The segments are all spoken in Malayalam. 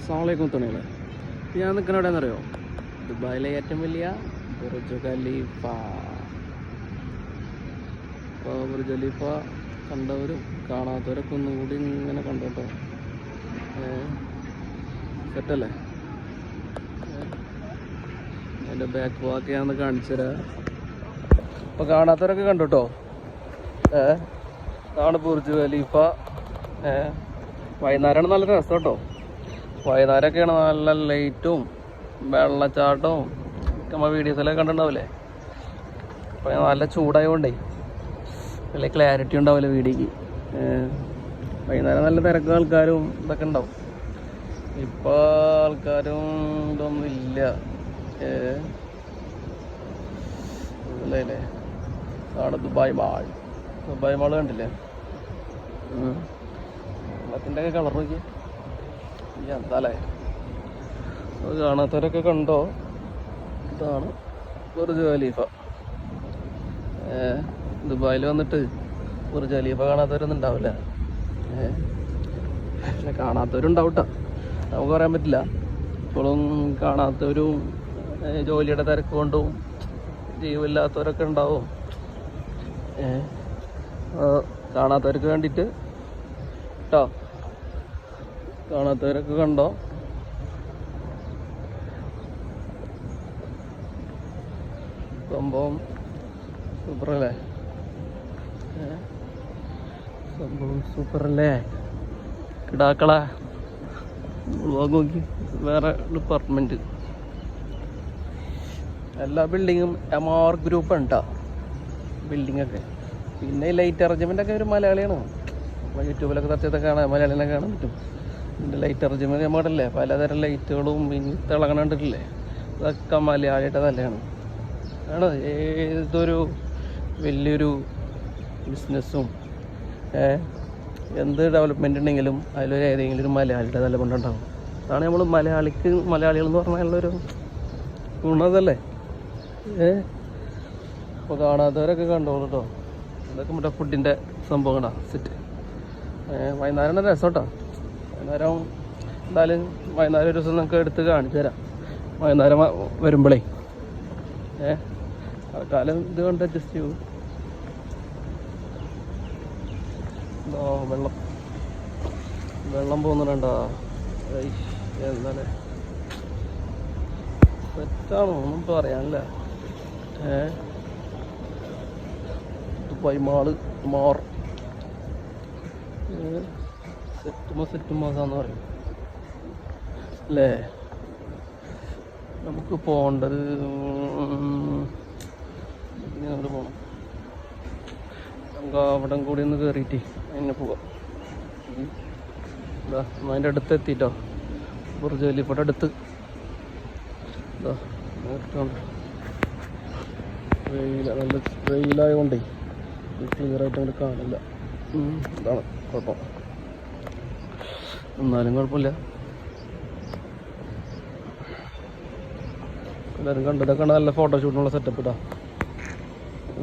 അസ്സാമലൈക്കും തുണികളെ ഞാൻ നിൽക്കുന്ന എവിടെയാണെന്നറിയോ ദുബായിലെ ഏറ്റവും വലിയ ബുർജ് ഖലീഫ. അപ്പോൾ ബുർജ് ഖലീഫ കണ്ടവരും കാണാത്തവരൊക്കെ ഒന്നും കൂടി ഇങ്ങനെ കണ്ടു കേട്ടോ സെറ്റല്ലേ? എന്റെ ബാക്ക് വാക്ക് ഞാനൊന്ന് കാണിച്ചു തരാം. അപ്പോൾ കാണാത്തവരൊക്കെ കണ്ടു കേട്ടോ ഏ ആണ് ബുർജ് ഖലീഫ. ഏ വൈകുന്നേരമാണ് നല്ല രസം കേട്ടോ വൈകുന്നേരമൊക്കെയാണ് നല്ല ലൈറ്റും വെള്ളച്ചാട്ടവും ഒക്കെ നമ്മൾ വീഡിയോസിലൊക്കെ കണ്ടിട്ടുണ്ടാവില്ലേ? അപ്പോൾ നല്ല ചൂടായതുകൊണ്ടേ നല്ല ക്ലാരിറ്റി ഉണ്ടാവില്ല വീഡിയോക്ക് വൈകുന്നേരം നല്ല തിരക്കും ആൾക്കാരും ഇതൊക്കെ ഉണ്ടാവും. ഇപ്പോൾ ആൾക്കാരും ഇതൊന്നും ഇല്ല. അല്ലേ അവിടെ ദുബായ് മാൾ ദുബായ് മാൾ കണ്ടില്ലേ. വെള്ളത്തിന്റെ ഒക്കെ കളർ നോക്കി എന്താല്ലേ അത് കാണാത്തവരൊക്കെ കണ്ടോ? ഇതാണ് ബുർജ് ഖലീഫ. ദുബായിൽ വന്നിട്ട് ബുർജ് ഖലീഫ കാണാത്തവരൊന്നും ഉണ്ടാവില്ല. പക്ഷെ കാണാത്തവരുണ്ടാവും നമുക്ക് പറയാൻ പറ്റില്ല. ഇപ്പോഴും കാണാത്തവരും ജോലിയുടെ തിരക്ക് കൊണ്ടും ജീവമില്ലാത്തവരൊക്കെ ഉണ്ടാവും. കാണാത്തവർക്ക് വേണ്ടിയിട്ട് കേട്ടോ കാണാത്തവരൊക്കെ കണ്ടോ? സംഭവം സൂപ്പറല്ലേ? സംഭവം സൂപ്പറല്ലേ? കിടാക്കളാ നോക്കി. വേറെ ഡിപ്പാർട്ട്മെന്റ് എല്ലാ ബിൽഡിങ്ങും എം ആർ ഗ്രൂപ്പ് ഉണ്ടോ ബിൽഡിങ്ങൊക്കെ പിന്നെ ലൈറ്റ് അറേഞ്ച്മെന്റ് ഒക്കെ ഒരു മലയാളിയാണ്. യൂട്യൂബിലൊക്കെ തച്ചത്തെ കാണാൻ മലയാളിനെ കാണാൻ പറ്റും. ഇതിന്റെ ലൈറ്റ് അറേഞ്ച്മെന്റ് നമ്മടല്ലേ പലതരം ലൈറ്റുകളും പിന്നെ തിളങ്ങണ കണ്ടിട്ടില്ലേ? അതൊക്കെ മലയാളിയുടെ തലയാണ്. ആണ്? ഏതൊരു വലിയൊരു ബിസിനസ്സും എന്ത് ഡെവലപ്മെന്റ് ഉണ്ടെങ്കിലും അതിലൊരു ഏതെങ്കിലും ഒരു മലയാളിയുടെ തല ഉണ്ടാവും അതാണ് നമ്മൾ മലയാളിക്ക് മലയാളികൾ എന്ന് പറഞ്ഞാലുള്ളൊരു ഗുണതല്ലേ? ഏ? അപ്പോൾ കാണാത്തവരൊക്കെ കണ്ടോളൂ കേട്ടോ? ഇതൊക്കെ മറ്റേ ഫുഡിന്റെ സംഭവങ്ങളാണ് സെറ്റ് വൈകുന്നേരം രസം കേട്ടോ വൈകുന്നേരം എന്തായാലും വൈകുന്നേരം ഒരു ദിവസം നമുക്ക് എടുത്ത് കാണിച്ചു തരാം. വൈകുന്നേരം വരുമ്പോഴേ ഏ? തൽക്കാലം ഇത് കൊണ്ട് അഡ്ജസ്റ്റ് ചെയ്യൂ. വെള്ളം. വെള്ളം പോകുന്നുണ്ടോ? എന്താണ്? സെറ്റാണോ ഒന്നും പറയാനില്ല. ഏ? പൈമാൾ മാറും സെറ്റുമോ സെറ്റുമോസാന്ന് പറയും. അല്ലേ? നമുക്ക് പോകേണ്ടത് അങ്ങോട്ട് പോകണം നമുക്ക് അവിടെ കൂടി ഒന്ന് കയറിയിട്ട് അതിനെ പോവാം. ഇതാ അതിന്റെ അടുത്ത് എത്തിയിട്ടോ ബുർജ് വലിയപ്പോടെ അടുത്ത്. ഇതാ വെയില നല്ല വെയിലായതുകൊണ്ടേ ക്ലിയർ ആയിട്ട് അങ്ങോട്ട് കാണില്ല. ഇതാണ് കുഴപ്പം. എന്നാലും കുഴപ്പമില്ല. എല്ലാവരും കണ്ടിട്ട് കണ്ട നല്ല ഫോട്ടോഷൂട്ടിനുള്ള സെറ്റപ്പ് ഇട്ടാ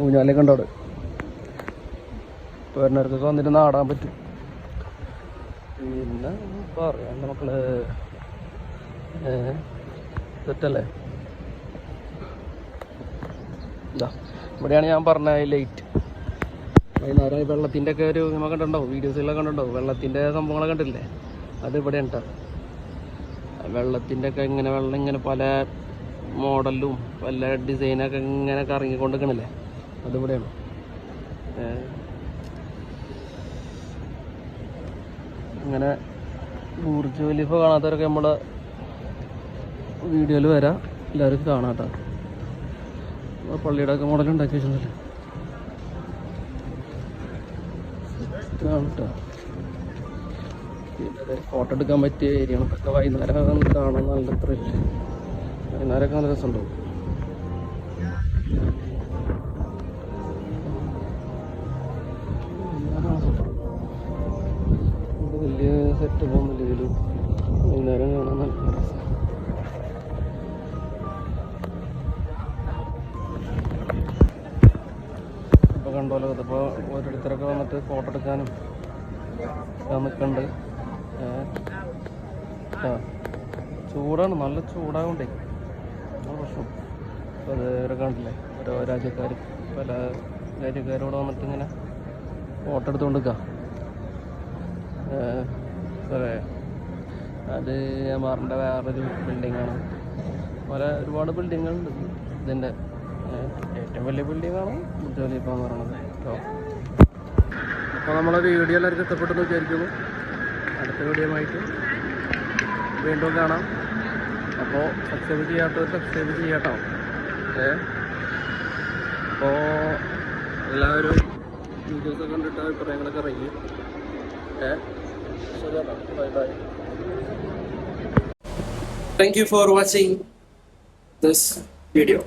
ഊഞ്ഞാലേ കണ്ടവിടെ പേരനർക്കൊക്കെ വന്നിട്ട് നാടാൻ പറ്റും. പിന്നെ പറയാൻ മക്കൾ. സെറ്റല്ലേ ഇവിടെയാണ് ഞാൻ പറഞ്ഞ ലൈറ്റ് വൈകുന്നേരം വെള്ളത്തിന്റെ ഒക്കെ ഒരു നമ്മൾ കണ്ടിട്ടുണ്ടാവും? വീഡിയോസിലൊക്കെ കണ്ടിട്ടുണ്ടാവും? വെള്ളത്തിന്റെ സംഭവങ്ങളൊക്കെ കണ്ടില്ലേ അത് ഇവിടെ ഉണ്ട് വെള്ളത്തിന്റെ ഒക്കെ ഇങ്ങനെ വെള്ളം ഇങ്ങനെ പല മോഡലും പല ഡിസൈനൊക്കെ ഇങ്ങനെ കറങ്ങിക്കൊണ്ടിരിക്കണില്ലേ? അതിവിടെയാണ്. ഏ. ഇങ്ങനെ ബൂർജ് ഖലീഫ കാണാത്തവരൊക്കെ നമ്മുടെ വീഡിയോയിൽ വരാം. എല്ലാവരും കാണാട്ടോ പള്ളിയുടെ ഒക്കെ മോഡൽ ഉണ്ടാക്കി വെച്ചിട്ടുണ്ടല്ലേ? കേട്ടോ ഫോട്ടോ എടുക്കാൻ പറ്റിയ ഏരിയ ആണ് ഇതൊക്കെ വൈകുന്നേരം കാണാൻ നല്ല ത്രില്ല് വൈകുന്നേരമൊക്കെ നല്ല രസമുണ്ടാവും വലിയ സെറ്റപ്പ് ഒന്നുമില്ല ഇതിലും വൈകുന്നേരം കാണാൻ നല്ല രസം. ഇപ്പോൾ കണ്ടോലോ ഇതിപ്പോൾ ഓരോരുത്തരൊക്കെ വന്നിട്ട് ഫോട്ടോ എടുക്കാനും നിൽക്കുന്നുണ്ട് ചൂടാണ് നല്ല ചൂടാകൊണ്ടേ പ്രശ്നം. അത് ഇവരെ കണ്ടില്ലേ? ഓരോ രാജ്യക്കാർ പല രാജ്യക്കാരോട് വന്നിട്ട് ഇങ്ങനെ ഫോട്ടോ എടുത്തുകൊണ്ട് നിൽക്കാം സാറേ അത് എമാറിന്റെ വേറൊരു ബിൽഡിങ്ങാണ് പല ഒരുപാട് ബിൽഡിങ്ങുകളുണ്ട് ഇതിന്റെ ഏറ്റവും വലിയ ബിൽഡിങ്ങാണ് ആണ് എന്ന് പറയുന്നത് കേട്ടോ അപ്പോൾ നമ്മളെ വീഡിയോ എല്ലാവർക്കും ഇഷ്ടപ്പെട്ടെന്ന് വിചാരിക്കുന്നു. അടുത്ത വീഡിയോ ആയിട്ട് വീണ്ടും കാണാം. അപ്പോൾ സബ്സ്ക്രൈബ് ചെയ്യാത്തവർ സബ്സ്ക്രൈബ് ചെയ്യാട്ടോ. ഏ? അപ്പോൾ എല്ലാവരും വീഡിയോസൊക്കെ കണ്ടിട്ട് അഭിപ്രായങ്ങളൊക്കെ അറിയും ഏ? ശരി bye bye Thank you for watching this video.